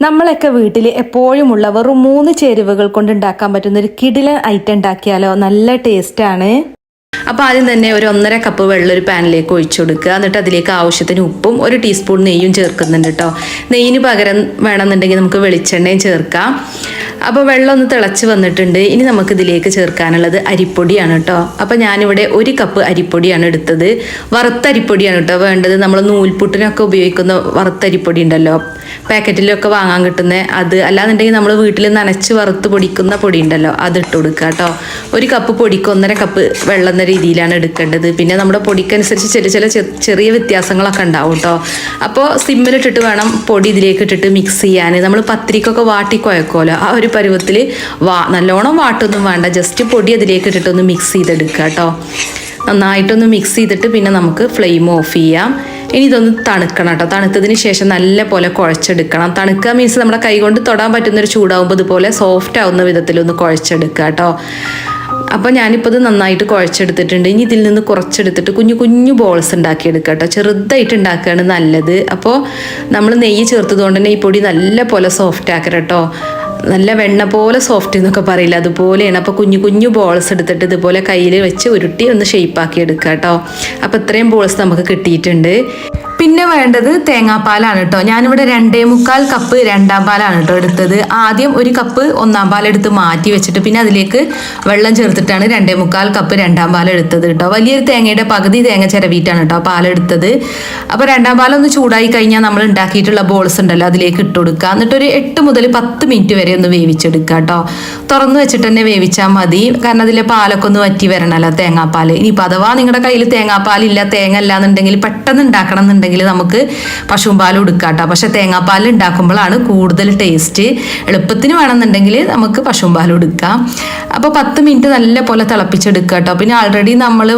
നമ്മളൊക്കെ വീട്ടിൽ എപ്പോഴുമുള്ള വെറും മൂന്ന് ചേരുവകൾ കൊണ്ട് ഉണ്ടാക്കാൻ പറ്റുന്ന ഒരു കിടിലൻ ഐറ്റം ഉണ്ടാക്കിയാലോ? നല്ല ടേസ്റ്റാണ് അപ്പോൾ ആദ്യം തന്നെ ഒരു ഒന്നര കപ്പ് വെള്ളം ഒരു പാനിലേക്ക് ഒഴിച്ചു കൊടുക്കുക. എന്നിട്ട് അതിലേക്ക് ആവശ്യത്തിന് ഉപ്പും ഒരു ടീസ്പൂൺ നെയ്യും ചേർക്കുന്നുണ്ട് കേട്ടോ നെയ്യിന് പകരം വേണമെന്നുണ്ടെങ്കിൽ നമുക്ക് വെളിച്ചെണ്ണയും ചേർക്കാം. അപ്പോൾ വെള്ളം ഒന്ന് തിളച്ച് വന്നിട്ടുണ്ട്. ഇനി നമുക്ക് ഇതിലേക്ക് ചേർക്കാനുള്ളത് അരിപ്പൊടിയാണ് കേട്ടോ അപ്പോൾ ഞാനിവിടെ ഒരു കപ്പ് അരിപ്പൊടിയാണ് എടുത്തത്. വറുത്ത അരിപ്പൊടിയാണ് കേട്ടോ വേണ്ടത്. നമ്മൾ നൂൽപുട്ടിനൊക്കെ ഉപയോഗിക്കുന്ന വറുത്ത അരിപ്പൊടി ഉണ്ടല്ലോ. പാക്കറ്റിലൊക്കെ വാങ്ങാൻ കിട്ടുന്ന അത്. അല്ലാന്നുണ്ടെങ്കിൽ നമ്മൾ വീട്ടിൽ നനച്ച് വറുത്ത് പൊടിക്കുന്ന പൊടി ഉണ്ടല്ലോ. അത് ഇട്ട് കൊടുക്കുക കേട്ടോ ഒരു കപ്പ് പൊടിക്ക് ഒന്നര കപ്പ് വെള്ളം എന്ന രീതിയിലാണ് എടുക്കേണ്ടത്. പിന്നെ നമ്മുടെ പൊടിക്കനുസരിച്ച് ചില ചില ചെറിയ വ്യത്യാസങ്ങളൊക്കെ ഉണ്ടാവും കേട്ടോ അപ്പോൾ സിമ്മിലിട്ടിട്ട് വേണം പൊടി ഇതിലേക്ക് ഇട്ടിട്ട് മിക്സ് ചെയ്യാൻ. നമ്മൾ പത്തിരിക്കൊക്കെ വാട്ടി കുഴക്കുമല്ലോ ആ ഒരു പരുവത്തിൽ വാ നല്ലോണം വാട്ടൊന്നും വേണ്ട. ജസ്റ്റ് പൊടി അതിലേക്ക് ഇട്ടിട്ടൊന്ന് മിക്സ് ചെയ്തെടുക്കുക കേട്ടോ നന്നായിട്ടൊന്ന് മിക്സ് ചെയ്തിട്ട് പിന്നെ നമുക്ക് ഫ്ലെയിം ഓഫ് ചെയ്യാം. ഇനി ഇതൊന്ന് തണുക്കണം കേട്ടോ തണുത്തതിന് ശേഷം നല്ല പോലെ കുഴച്ചെടുക്കണം. തണുക്കുക മീൻസ് നമ്മുടെ കൈ കൊണ്ട് തൊടാൻ പറ്റുന്ന ഒരു ചൂടാവുമ്പോൾ ഇതുപോലെ സോഫ്റ്റ് ആവുന്ന വിധത്തിലൊന്ന് കുഴച്ചെടുക്കുക കേട്ടോ അപ്പോൾ ഞാനിപ്പോൾ ഇത് നന്നായിട്ട് കുഴച്ചെടുത്തിട്ടുണ്ട്. ഇനി ഇതിൽ നിന്ന് കുറച്ചെടുത്തിട്ട് കുഞ്ഞു കുഞ്ഞു ബോൾസ് ഉണ്ടാക്കിയെടുക്കുക കേട്ടോ. ചെറുതായിട്ട് ഉണ്ടാക്കുകയാണ് നല്ലത്. അപ്പോൾ നമ്മൾ നെയ്യ് ചേർത്തതുകൊണ്ട് തന്നെ ഈ പൊടി നല്ല പോലെ സോഫ്റ്റ് ആക്കണം കേട്ടോ. നല്ല വെണ്ണ പോലെ സോഫ്റ്റ് എന്നൊക്കെ പറയില്ല. അതുപോലെയാണ്. അപ്പോൾ കുഞ്ഞു കുഞ്ഞു ബോൾസ് എടുത്തിട്ട് ഇതുപോലെ കയ്യിൽ വെച്ച് ഉരുട്ടി ഒന്ന് ഷേപ്പാക്കി എടുക്കുക കേട്ടോ. അപ്പോൾ ഇത്രയും ബോൾസ് നമുക്ക് കിട്ടിയിട്ടുണ്ട്. പിന്നെ വേണ്ടത് തേങ്ങാപ്പാലാണ് കേട്ടോ ഞാനിവിടെ രണ്ടേ മുക്കാൽ കപ്പ് രണ്ടാം പാലാണ് കേട്ടോ എടുത്തത്. ആദ്യം ഒരു കപ്പ് ഒന്നാം പാൽ എടുത്ത് മാറ്റി വെച്ചിട്ട് പിന്നെ അതിലേക്ക് വെള്ളം ചേർത്തിട്ടാണ് രണ്ടേ മുക്കാൽ കപ്പ് രണ്ടാം പാൽ എടുത്തത് കേട്ടോ വലിയൊരു തേങ്ങയുടെ പകുതി തേങ്ങ ചിരവിയിട്ടാണ് കേട്ടോ പാലെടുത്തത് അപ്പോൾ രണ്ടാം പാലൊന്ന് ചൂടായി കഴിഞ്ഞാൽ നമ്മൾ ഉണ്ടാക്കിയിട്ടുള്ള ബോൾസ് ഉണ്ടല്ലോ അതിലേക്ക് ഇട്ട് കൊടുക്കുക. എന്നിട്ട് ഒരു എട്ട് മുതൽ പത്ത് മിനിറ്റ് വരെ ഒന്ന് വേവിച്ചെടുക്കുക കേട്ടോ തുറന്ന് വെച്ചിട്ട് തന്നെ വേവിച്ചാൽ മതി. കാരണം അതിലെ പാലൊക്കെ ഒന്ന് വറ്റി വരണമല്ലോ തേങ്ങാപ്പാൽ ഇനിയിപ്പോൾ അഥവാ നിങ്ങളുടെ കയ്യിൽ തേങ്ങാപ്പാലില്ല തേങ്ങ ഇല്ല എന്നുണ്ടെങ്കിൽ പെട്ടെന്ന് ഉണ്ടാക്കണം എന്നുണ്ടെങ്കിൽ നമുക്ക് പശുവും പാൽ കൊടുക്കുക കേട്ടോ പക്ഷെ തേങ്ങാപ്പാൽ ഉണ്ടാക്കുമ്പോഴാണ് കൂടുതൽ ടേസ്റ്റ് എളുപ്പത്തിന് വേണമെന്നുണ്ടെങ്കിൽ നമുക്ക് പശുവും പാൽ കൊടുക്കാം അപ്പോൾ പത്ത് മിനിറ്റ് നല്ല പോലെ തിളപ്പിച്ചെടുക്കുക കേട്ടോ പിന്നെ ആൾറെഡി നമ്മൾ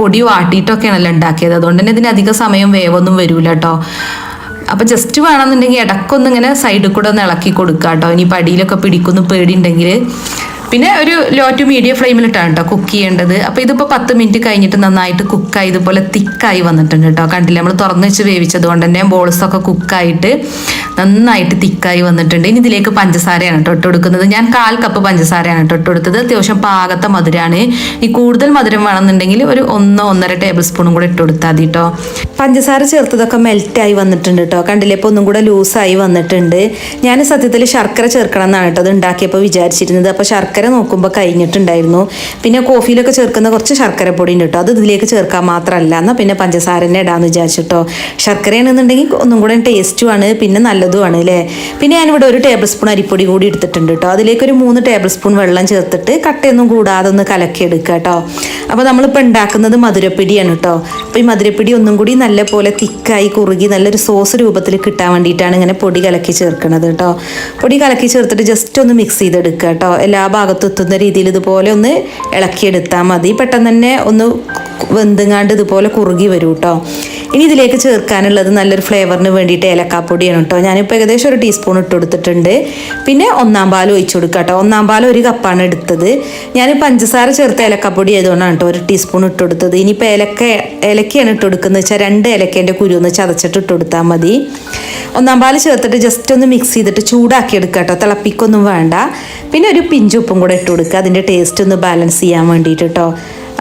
പൊടി വാട്ടിയിട്ടൊക്കെയാണല്ലോ ഉണ്ടാക്കിയത്. അതുകൊണ്ട് തന്നെ ഇതിന് അധിക സമയം വേവൊന്നും വരില്ല കേട്ടോ അപ്പോൾ ജസ്റ്റ് വേണമെന്നുണ്ടെങ്കിൽ ഇടക്കൊന്നിങ്ങനെ സൈഡിൽ കൂടെ ഒന്ന് ഇളക്കി കൊടുക്കുക കേട്ടോ ഇനി പടിയിലൊക്കെ പിടിക്കുന്നു പേടിയുണ്ടെങ്കിൽ പിന്നെ ഒരു ലോ ടു മീഡിയം ഫ്ലെയിമിലിട്ടാണ് കേട്ടോ കുക്ക് ചെയ്യേണ്ടത്. അപ്പോൾ ഇതിപ്പോൾ പത്ത് മിനിറ്റ് കഴിഞ്ഞിട്ട് നന്നായിട്ട് കുക്കായി ഇതുപോലെ തിക്കായി വന്നിട്ടുണ്ട് കേട്ടോ കണ്ടില്ല? നമ്മൾ തുറന്ന് വെച്ച് വേവിച്ചത് കൊണ്ട് തന്നെ ബോൾസൊക്കെ കുക്കായിട്ട് നന്നായിട്ട് തിക്കായി വന്നിട്ടുണ്ട്. ഇനി ഇതിലേക്ക് പഞ്ചസാരയാണ് കേട്ടോ ഇട്ട് കൊടുക്കുന്നത്. ഞാൻ കാൽ കപ്പ് പഞ്ചസാരയാണ് കേട്ടോ ഇട്ട് കൊടുത്തത്. അത്യാവശ്യം പാകത്തെ മധുരമാണ് ഈ കൂടുതൽ മധുരം വേണമെന്നുണ്ടെങ്കിൽ ഒരു ഒന്നോ ഒന്നര ടേബിൾ സ്പൂണും കൂടെ ഇട്ട് കൊടുത്താൽ മതി കേട്ടോ. പഞ്ചസാര ചേർത്തതൊക്കെ മെൽറ്റായി വന്നിട്ടുണ്ട് കേട്ടോ. കണ്ടില്ലേ? ഇപ്പോൾ ഒന്നും കൂടെ ലൂസായി വന്നിട്ടുണ്ട്. ഞാൻ സത്യത്തിൽ ശർക്കര ചേർക്കണം എന്നാണ് കേട്ടോ അത് ഉണ്ടാക്കിയപ്പോൾ വിചാരിച്ചിരുന്നത്. അപ്പോൾ ശർക്കര നോക്കുമ്പോൾ കഴിഞ്ഞിട്ടുണ്ടായിരുന്നു. പിന്നെ കോഫിയിലൊക്കെ ചേർക്കുന്ന കുറച്ച് ശർക്കര പൊടി ഉണ്ട് കേട്ടോ. അത് ഇതിലേക്ക് ചേർക്കാൻ മാത്രമല്ല. എന്നാൽ പിന്നെ പഞ്ചസാര തന്നെ ഇടാമെന്ന് വിചാരിച്ചിട്ടോ ശർക്കരയാണെന്നുണ്ടെങ്കിൽ ഒന്നും കൂടെ ടേസ്റ്റുമാണ് പിന്നെ നല്ലതുമാണ് അല്ലേ? പിന്നെ ഞാനിവിടെ ഒരു ടേബിൾ സ്പൂൺ അരിപ്പൊടി കൂടി എടുത്തിട്ടുണ്ട് കേട്ടോ. അതിലേക്ക് ഒരു മൂന്ന് ടേബിൾ സ്പൂൺ വെള്ളം ചേർത്തിട്ട് കട്ടയൊന്നും കൂടാതെ ഒന്ന് കലക്കി എടുക്കുക കേട്ടോ. അപ്പോൾ നമ്മളിപ്പോൾ ഉണ്ടാക്കുന്നത് മധുരപ്പിടിയാണ് കേട്ടോ. അപ്പോൾ ഈ മധുരപ്പിടി ഒന്നും കൂടി നല്ല പോലെ തിക്കായി കുറുകി നല്ലൊരു സോസ് രൂപത്തിൽ കിട്ടാൻ വേണ്ടിയിട്ടാണ് ഇങ്ങനെ പൊടി കലക്കി ചേർക്കുന്നത് കേട്ടോ. പൊടി കലക്കി ചേർത്തിട്ട് ജസ്റ്റ് ഒന്ന് മിക്സ് ചെയ്തെടുക്കുക കേട്ടോ. എല്ലാ ഭാഗത്തും എത്തുന്ന രീതിയിൽ ഇതുപോലെ ഒന്ന് ഇളക്കിയെടുത്താൽ മതി. പെട്ടെന്ന് തന്നെ ഒന്ന് വെന്തുങ്ങാണ്ട് ഇതുപോലെ കുറുകി വരും കേട്ടോ ഇനി ഇതിലേക്ക് ചേർക്കാനുള്ളത് നല്ലൊരു ഫ്ലേവറിന് വേണ്ടിയിട്ട് ഏലക്കാപ്പൊടിയാണ് കേട്ടോ ഞാനിപ്പോൾ ഏകദേശം ഒരു ടീസ്പൂൺ ഇട്ട് കൊടുത്തിട്ടുണ്ട്. പിന്നെ ഒന്നാം പാൽ ഒഴിച്ചു കൊടുക്കുക കേട്ടോ ഒന്നാം പാൽ ഒരു കപ്പാണ് എടുത്തത്. ഞാൻ പഞ്ചസാര ചേർത്ത് ഏലക്കാപ്പൊടി ആയതുകൊണ്ടാണ് കേട്ടോ ഒരു ടീസ്പൂൺ ഇട്ട് കൊടുത്തത്. ഇനിയിപ്പോൾ ഏലക്ക ഏലക്കയാണ് ഇട്ട് കൊടുക്കുന്നത് വെച്ചാൽ രണ്ട് ഏലക്കേന്റെ കുരു ഒന്ന് ചതച്ചിട്ട് ഇട്ട് കൊടുത്താൽ മതി. ഒന്നാം പാൽ ചേർത്തിട്ട് ജസ്റ്റ് ഒന്ന് മിക്സ് ചെയ്തിട്ട് ചൂടാക്കി എടുക്കുക കേട്ടോ തിളപ്പിക്കൊന്നും വേണ്ട. പിന്നെ ഒരു പിഞ്ചുപ്പും കൂടെ ഇട്ട് കൊടുക്കുക അതിന്റെ ടേസ്റ്റ് ഒന്ന് ബാലൻസ് ചെയ്യാൻ വേണ്ടിയിട്ട് കേട്ടോ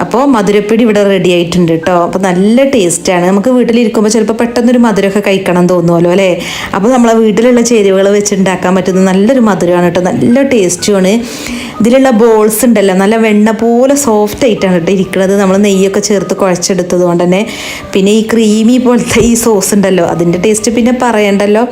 അപ്പോൾ മധുരപ്പിടി ഇവിടെ റെഡി ആയിട്ടുണ്ട് കേട്ടോ അപ്പോൾ നല്ല ടേസ്റ്റാണ് നമുക്ക് വീട്ടിലിരിക്കുമ്പോൾ ചിലപ്പോൾ പെട്ടെന്നൊരു മധുരമൊക്കെ കഴിക്കണം തോന്നുമല്ലോ അല്ലേ? അപ്പോൾ നമ്മളെ വീട്ടിലുള്ള ചേരുവകൾ വെച്ച് ഉണ്ടാക്കാൻ പറ്റുന്ന നല്ലൊരു മധുരമാണ് കേട്ടോ നല്ല ടേസ്റ്റുമാണ് ഇതിലുള്ള ബോൾസ് ഉണ്ടല്ലോ. നല്ല വെണ്ണ പോലെ സോഫ്റ്റ് ആയിട്ടാണ് കേട്ടോ ഇരിക്കുന്നത്. നമ്മൾ നെയ്യൊക്കെ ചേർത്ത് കുഴച്ചെടുത്തത് കൊണ്ട് തന്നെ. പിന്നെ ഈ ക്രീമി പോലത്തെ ഈ സോസ് ഉണ്ടല്ലോ. അതിന്റെ ടേസ്റ്റ് പിന്നെ പറയണ്ടല്ലോ.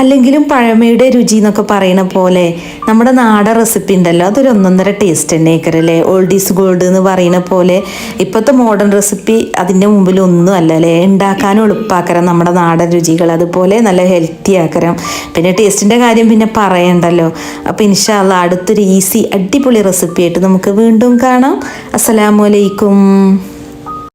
അല്ലെങ്കിലും പഴമയുടെ രുചി എന്നൊക്കെ പറയണ പോലെ നമ്മുടെ നാടൻ റെസിപ്പി ഉണ്ടല്ലോ അതൊരു ഒന്നൊന്നര ടേസ്റ്റ് തന്നെ അല്ലേ? ഓൾഡ് ഈസ് ഗോൾഡ് എന്ന് പറയുന്ന പോലെ ഇപ്പോഴത്തെ മോഡേൺ റെസിപ്പി അതിന്റെ മുമ്പിൽ ഒന്നും അല്ല അല്ലേ? ഉണ്ടാക്കാനും എളുപ്പാക്കരം നമ്മുടെ നാടൻ രുചികൾ അതുപോലെ നല്ല ഹെൽത്തി ആക്കരം. പിന്നെ ടേസ്റ്റിന്റെ കാര്യം പിന്നെ പറയണ്ടല്ലോ. അപ്പോൾ ഇൻഷാല്ല അടുത്തൊരു ഈസി അടിപൊളി റെസിപ്പി ആയിട്ട് നമുക്ക് വീണ്ടും കാണാം. അസ്സലാമു അലൈക്കും.